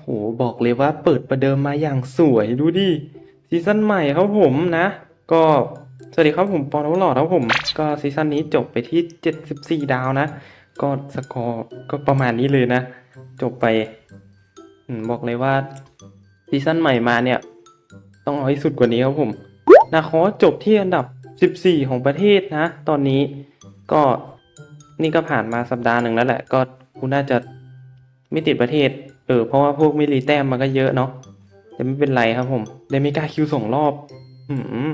โหบอกเลยว่าเปิดประเดิมมาอย่างสวยดูดิซีซั่นใหม่ครับผมนะ ก็สวัสดีครับผมปอนหลอดครับผม ก็ซีซั่นนี้จบไปที่ 74 ดาวนะ ก็สกอร์ก็ประมาณนี้เลยนะ จบไปบอกเลยว่าซีซั่นใหม่มาเนี่ย ต้องเอาให้สุดกว่านี้ครับผม นาคอจบที่อันดับ 14 ของประเทศนะ ตอนนี้ก็นี่ก็ผ่านมาสัปดาห์หนึ่งแล้วแหละ ก็กูน่าจะ ไม่ติดประเทศ เออ เพราะว่าพวกมิลลีแต้มมันก็เยอะเนาะแต่ไม่เป็นไรครับผมได้มีกาคิวสองรอบ อืม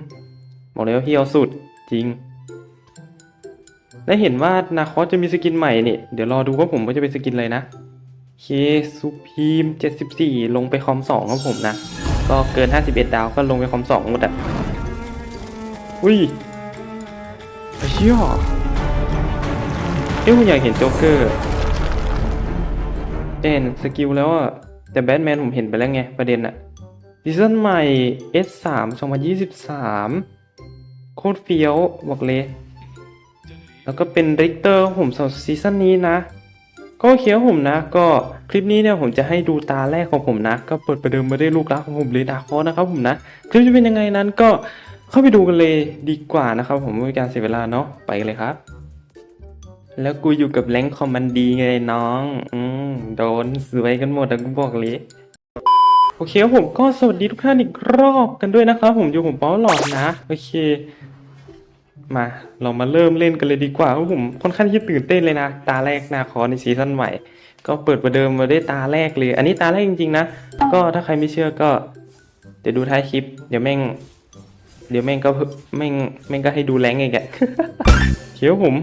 บอกเลยว่าพี่เอาสุดจริง และเห็นว่านาคอสจะมีสกินใหม่นี่ เดี๋ยวรอดูว่าผมว่าจะเป็นสกินอะไรนะเคซูพีม 74 ลงไปคอม 2 ครับผมนะ ก็เกิน 51 ดาวก็ลงไปคอม 2 หมดอะ อุ้ยไอ้เชี่ยเอ้ยผมอยากเห็นโจ๊กเกอร์ เห็นสกิลแล้วอะแต่แบทแมนผมเห็นไปแล้วไง ประเด็นอะซีซั่นใหม่ S3 2023 โคตรเฟี้ยวบอกเลย แล้วก็เป็นริกเตอร์ผมสำหรับซีซั่นนี้นะ ก็เคครับผมนะ ก็คลิปนี้เนี่ยผมจะให้ดูตาแรกของผมนะ ก็เปิดประเดิมมาได้ลูกรักของผมเลยดาคอสนะครับผมนะ คลิปจะเป็นยังไงนั้นก็เข้าไปดูกันเลยดีกว่านะครับ ผมไม่เป็นการเสียเวลาเนาะไปกันเลยครับ แล้วกูอยู่กับแรงคอมมันดีไงน้อง อืมโดนสวยกันหมดอะกูบอกเลยโอเคผมก็สวัสดีทุกท่านอีกรอบกันด้วยนะครับ ผมอยู่ผมป้อหลอดนะ โอเค มาเรามาเริ่มเล่นกันเลยดีกว่าเพราะผมค่อนข้างที่ตื่นเต้นเลยนะ ตาแรกนาคอในซีซั่นใหม่ ก็เปิดประเดิมมาได้ตาแรกเลย อันนี้ตาแรกจริงๆนะ ก็ถ้าใครไม่เชื่อก็เดี๋ยวดูท้ายคลิป เดี๋ยวแม่ง เดี๋ยวแม่งก็แม่งแม่งก็ให้ดูแรงอีกเขียวผม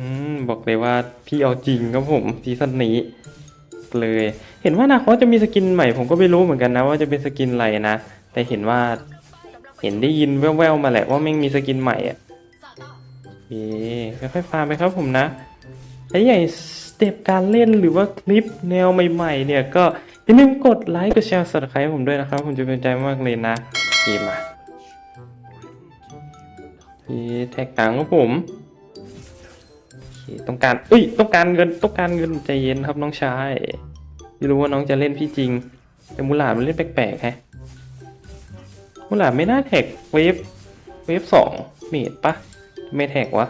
อืมบอกเลยว่าพี่เอาจริงครับผมซีซั่นนี้เลย เห็นว่านาคอสจะมีสกินใหม่ผมก็ไม่รู้เหมือนกันนะว่าจะเป็นสกินอะไรนะแต่เห็นว่าเห็นได้ยินแว่วๆมาแหละว่าแม่งมีสกินใหม่อะโอเคค่อยๆฟาร์มไปครับผมนะและใหญ่สเต็ปการเล่นหรือว่าคลิปแนวใหม่ๆ เนี่ยก็อย่าลืมกดไลค์กดแชร์สับสไครต์ผมด้วยนะครับ ผมจะเป็นใจมากเลยนะโอเคมาโอเคแท็กต่างครับผม ต้องการเอ้ย ต้องการเงิน ต้องการเงินใจเย็นครับน้องชายไม่รู้ว่าน้องจะเล่นพี่จริง แต่มูลาดมันเล่นแปลกๆแฮะมูลาดไม่น่าแท็กเวฟ เวฟสองเมดปะ ไม่แท็กวะ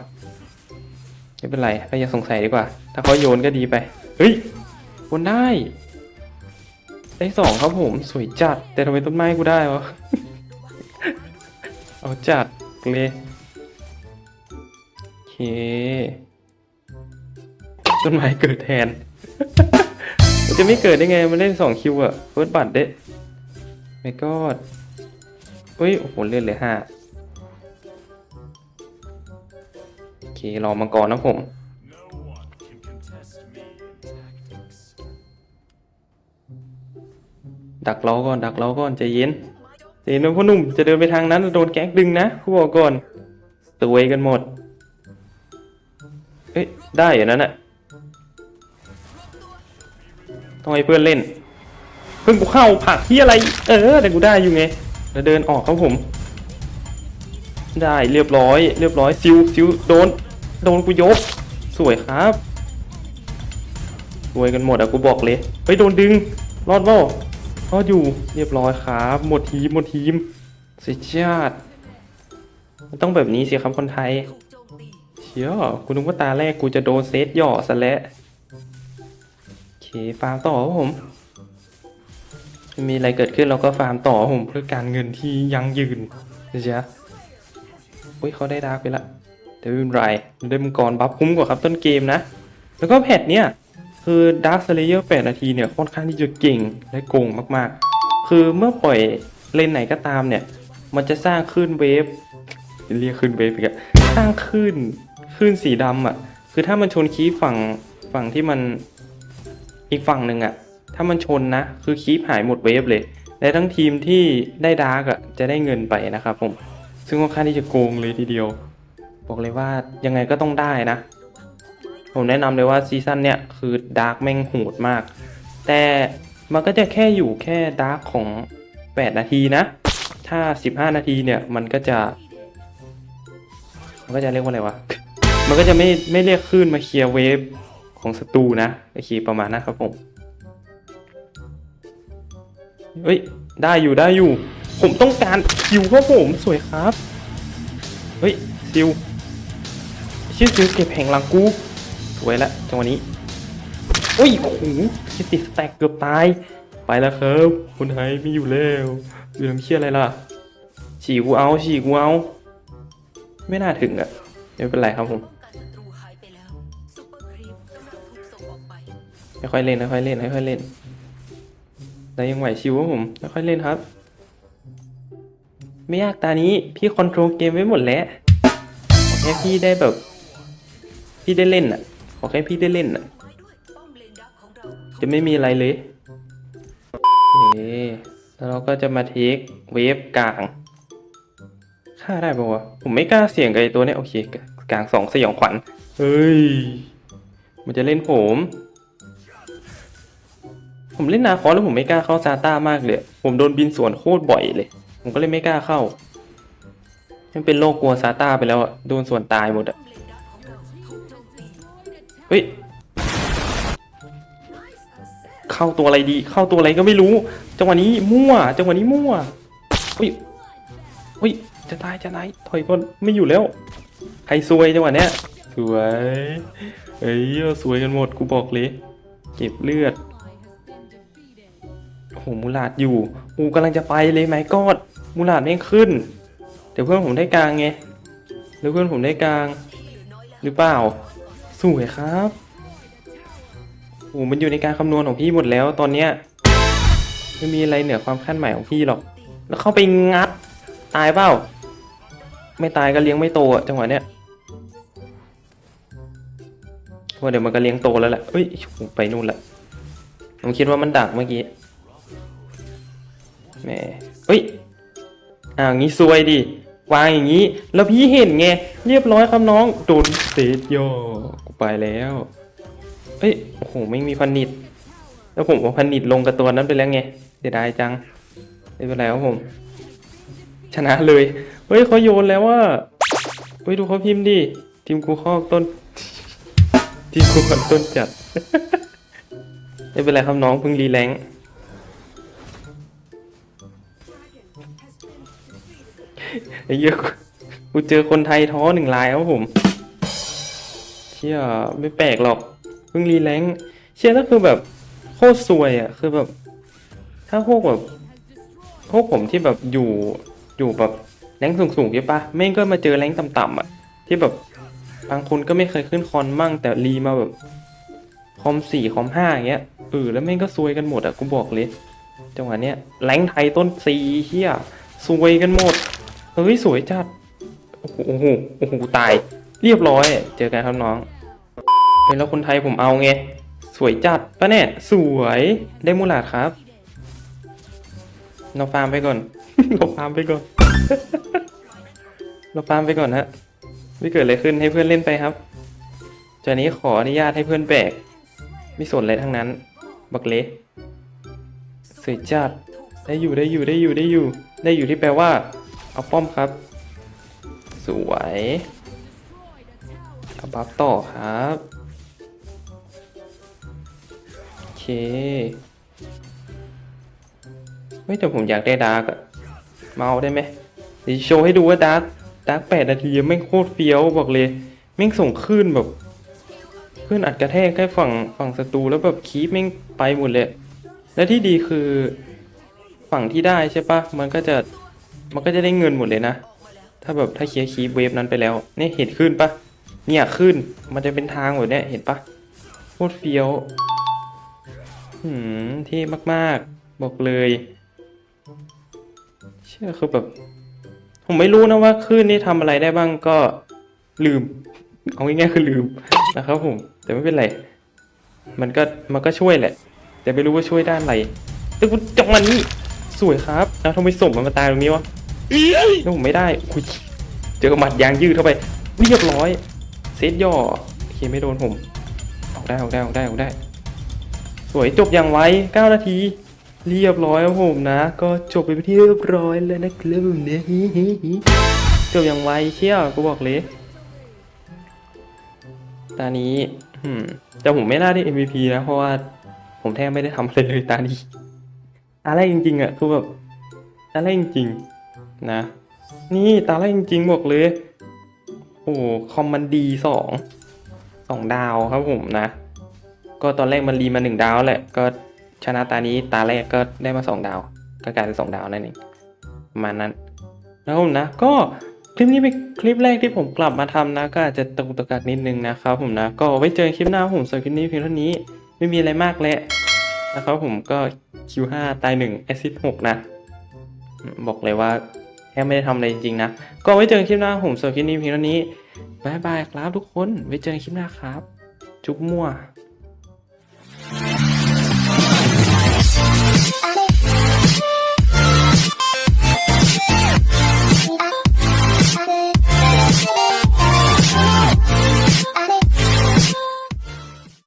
ไม่เป็นไรก็อย่าสงสัยดีกว่า ถ้าเขาโยนก็ดีไป เฮ้ยโอนได้ ได้สองครับผม สวยจัด แต่ทำไมต้นไม้กูได้วะ เอาจัดเลยโอเค ต้นไม้เกิดแทน มันจะไม่เกิดได้ไง มันเล่นสองคิวอะเฟิร์สบัตรเด้ไม่กอดเฮ้ย โอ้โห เลื่อนเลยห้าโอเค รอมังกรนะผมดักล้อก่อน ดักล้อก่อนใจเย็นใจเย็นนะพ่อหนุ่มจะเดินไปทางนั้นโดนแก๊กดึงนะกูบอกก่อนสวยกันหมด เอ้ยได้อยู่นั้นน่ะ ต้องให้เพื่อนเล่น เพิ่งกูเข้าผักที่อะไร เออแต่กูได้อยู่ไงแล้วเดินออกครับผม ได้เรียบร้อย เรียบร้อยซิวซิวโดน โดนกูยก สวยครับรวยกันหมดอะกูบอกเลยเฮ้ยโดนดึง รอดเปล่ารอดอยู่เรียบร้อยครับ หมดทีมหมดทีมสุดยอดมันต้องแบบนี้สิครับคนไทยเชี่ยกูนึกว่าตาแรกกูจะโดนเซตหย่อซะแล้ว ฟาร์มต่อครับผมไม่มีอะไรเกิดขึ้นเราก็ฟาร์มต่อผมเพื่อการเงินที่ยั่งยืนนะจ๊ะอุ้ยเขาได้ดาร์กไปละแต่ไม่เป็นไรได้มังกรบัฟคุ้มกว่าครับต้นเกมนะ แล้วก็แพทเนี่ยคือดาร์ s สเลเยอร์8นาทีเนี่ยค่อนข้างที่จะเก่งและโกงมากๆ คือเมื่อปล่อยเลนไหนก็ตามเนี่ย มันจะสร้างคลื่นเวฟเรียกคลื่นเวฟอีกอะสร้างคลื่นคลื่นสีดำอะคือถ้ามันชนคีฝั่งฝั่งที่มัน อีกฝั่งหนึ่งอะถ้ามันชนนะ คือคีย์หายหมดเวฟเลยและทั้งทีมที่ได้ดาร์กอะจะได้เงินไปนะครับผม ซึ่งค่อนข้างที่จะโกงเลยทีเดียว บอกเลยว่ายังไงก็ต้องได้นะ ผมแนะนำเลยว่าซีซั่นเนี่ยคือดาร์กแม่งโหดมาก แต่มันก็จะแค่อยู่แค่ดาร์กของ 8 นาทีนะ ถ้า 15 นาทีเนี่ยมันก็จะ มันก็จะเรียกว่าอะไรวะ มันก็จะไม่ไม่เรียกคลื่นมาเคลียร์เวฟ ของศัตรูนะโอเคประมาณนะครับผมเฮ้ยได้อยู่ได้อยู่ ผมต้องการคิวครับผมสวยครับเฮ้ยซิวชื่อซิวเก็บแห่งหลังกูสวยละจังหวะนี้โอ้ยโอ้โหคิดติดสแต็กเกือบตายไปแล้วครับคนไทยไม่อยู่แล้วเรื่องเชี่ยอะไรล่ะฉีกูเอาฉีกกูเอาไม่น่าถึงอะไม่เป็นไรครับผม ค่อยเล่นค่อยเล่นค่อยเล่นแต่ยังไหวชิวผมค่อยเล่นครับ ไม่ยากตานี้พี่คอนโทรลเกมไว้หมดแล้วขอแค่พี่ได้แบบ พี่ได้เล่นอะขอแค่พี่ได้เล่นอะ จะไม่มีอะไรเลยเอ๊แล้วเราก็จะมาเทคเวฟกลางฆ่าได้ปะวะผมไม่กล้าเสี่ยงกับไอ้ตัวเนี้ยโอเคกลางสองสยองขวัญเฮ้ย มันจะเล่นผม ผมเล่นนาคอแล้วผมไม่กล้าเข้าซาต้ามากเลย ผมโดนบินสวนโคตรบ่อยเลย ผมก็เลยไม่กล้าเข้า มันเป็นโรคกลัวซาต้าไปแล้วอะโดนสวนตายหมดอะเฮ้ย เข้าตัวอะไรดี เข้าตัวอะไรก็ไม่รู้ จังหวะนี้มั่ว จังหวะนี้มั่วอุ้ยอุ้ย จะตายจะตายถอยก่อนไม่อยู่แล้ว ใครซวยจังหวะเนี้ย สวย เอ้ยสวยกันหมดกูบอกเลย เก็บเลือด โอ้โหมูลาดอยู่กูกำลังจะไปเลยไหมกอดมูลาดไม่ขึ้น เดี๋ยวเพื่อนผมได้กลางไงหรือเพื่อนผมได้กลางหลือน้อยแล้วหรือเปล่าสวยครับโอ้มันอยู่ในการคำนวณของพี่หมดแล้วตอนเนี้ยไม่มีอะไรเหนือความคาดหมายของพี่หรอก แล้วเข้าไปงัดตายเปล่า ไม่ตายก็เลี้ยงไม่โตอะจังหวะเนี้ยว่าเดี๋ยวมันก็เลี้ยงโตแล้วแหละเอ้ยไปนู่นละผมคิดว่ามันดักเมื่อกี้ แหมเอ้ยอ่างี้ซวยดิวางอย่างนี้แล้วพี่เห็นไงเรียบร้อยครับน้องโดนเซตโยกูไปแล้วเอ้ยโอ้โหไม่มีพันนิดแล้วผมเอาพันนิดลงกับตัวนั้นไปแล้วไงเสียดายจังไม่เป็นไรครับผม ชนะเลยเฮ้ยเขาโยนแล้วว่าเฮ้ยดูเขาพิมพ์ดิทีมกูข้อต้น ทีมกูข้อต้นจัดไม่เป็นไรครับน้องเพิ่งรีแรง ไอ้เยอะกูเจอคนไทยท้อหนึ่งลายครับผม เชี่ยไม่แปลกหรอก เพิ่งรีแรงเชี่ยก็คือแบบโคตรซวยอะ คือแบบ ถ้าพวกแบบพวกผมที่แบบอยู่อยู่แบบแรงสูงๆใช่ปะแม่งก็มาเจอแรงต่ำๆอะ ที่แบบบางคนก็ไม่เคยขึ้นคอนมั่ง แต่รีมาแบบคอมสี่คอมห้าอย่างเงี้ยเออแล้วแม่งก็ซวยกันหมดอะกูบอกเลย จังหวะเนี้ยแรงไทยต้นสีเฮียซวยกันหมด เฮ้ยสวยจัดโอ้โหโอ้โห โอ้โห ตาย เรียบร้อย เจอกันครับน้องเฮ้ยแล้วคนไทยผมเอาไง สวยจัดปะเนี่ย สวย ได้มูลาดครับ เราฟาร์มไปก่อน เราฟาร์มไปก่อน เราฟาร์มไปก่อนฮะ ไม่เกิดอะไรขึ้นให้เพื่อนเล่นไปครับจากนี้ขออนุญาตให้เพื่อนแบก ไม่สนอะไรทั้งนั้น บักเละสวยจัด ได้อยู่ได้อยู่ได้อยู่ได้อยู่ ได้อยู่ที่แปลว่า เอาป้อมครับ สวยเอาบัฟต่อครับโอเคไม่แต่ผมอยากได้ดาร์กอะมาได้ไหมเดี๋ยวโชว์ให้ดูว่าดาร์กดาร์กแปดนาทีแม่งโคตรเฟี้ยวบอกเลยแม่งส่งคลื่นแบบขึ้นอัดกระแทกใกล้ฝั่งฝั่งศัตรูแล้วแบบคีปแม่งไปหมดเลย และที่ดีคือฝั่งที่ได้ใช่ปะมันก็จะ มันก็จะได้เงินหมดเลยนะ ถ้าแบบถ้าเคลียร์คีเวฟนั้นไปแล้วเนี่ยเห็นขึ้นปะเนี่ยขึ้นมันจะเป็นทางแบบเนี้ยเห็นปะโคตรเฟี้ยวหืมเท่มากๆ บอกเลย เชื่อคือแบบ ผมไม่รู้นะว่าคลื่นนี่ทำอะไรได้บ้างก็ลืม เอาง่ายๆคือลืมนะครับผม แต่ไม่เป็นไร มันก็มันก็ช่วยแหละ แต่ไม่รู้ว่าช่วยด้านอะไรแต่กูจังหวะนี้สวยครับแล้วทำไมส่งมันมาตายตรงนี้วะ แล้วผมไม่ได้คุยเจอหมัดยางยืดเข้าไปเรียบร้อย เซตย่อโอเคไม่โดนผม ออกได้ออกได้ออกได้ออกได้ สวยจบอย่างไว9นาที เรียบร้อยครับผมนะ ก็จบไปที่เรียบร้อยแล้วนะครับเนี่ยจบอย่างไวเชี่ยวกูบอกเลยตานี้แต่ผมไม่น่าได้ MVP นะ เพราะว่าผมแทบไม่ได้ทำอะไรเลยตานี้ตาแรกจริงๆอะคือแบบตาแรกจริงๆ นะ นี่ตาแรกจริงๆบอกเลย โอ้คอมมันดีสองสองดาวครับผมนะ ก็ตอนแรกมันรีมาหนึ่งดาวแหละ ก็ชนะตานี้ตาแรกก็ได้มาสองดาว ก็กลายเป็นสองดาวนั่นเองประมาณนั้นแล้วผมนะก็คลิปนี้เป็นคลิปแรกที่ผมกลับมาทำนะ ก็อาจจะตกตะกักนิดนึงนะครับผมนะ ก็ไว้เจอคลิปหน้าผมสำหรับคลิปนี้เพียงเท่านี้ไม่มีอะไรมากแล้วนะครับผมก็ Q5 ตาย1 Assist 6นะ บอกเลยว่า แค่ไม่ได้ทำอะไรจริงๆนะ ก็ไว้เจอกันคลิปหน้าผมสำหรับคลิปนี้เพียงเท่านี้บายบายครับทุกคนไว้เจอกันคลิปหน้าครับ จุ๊บมั่ว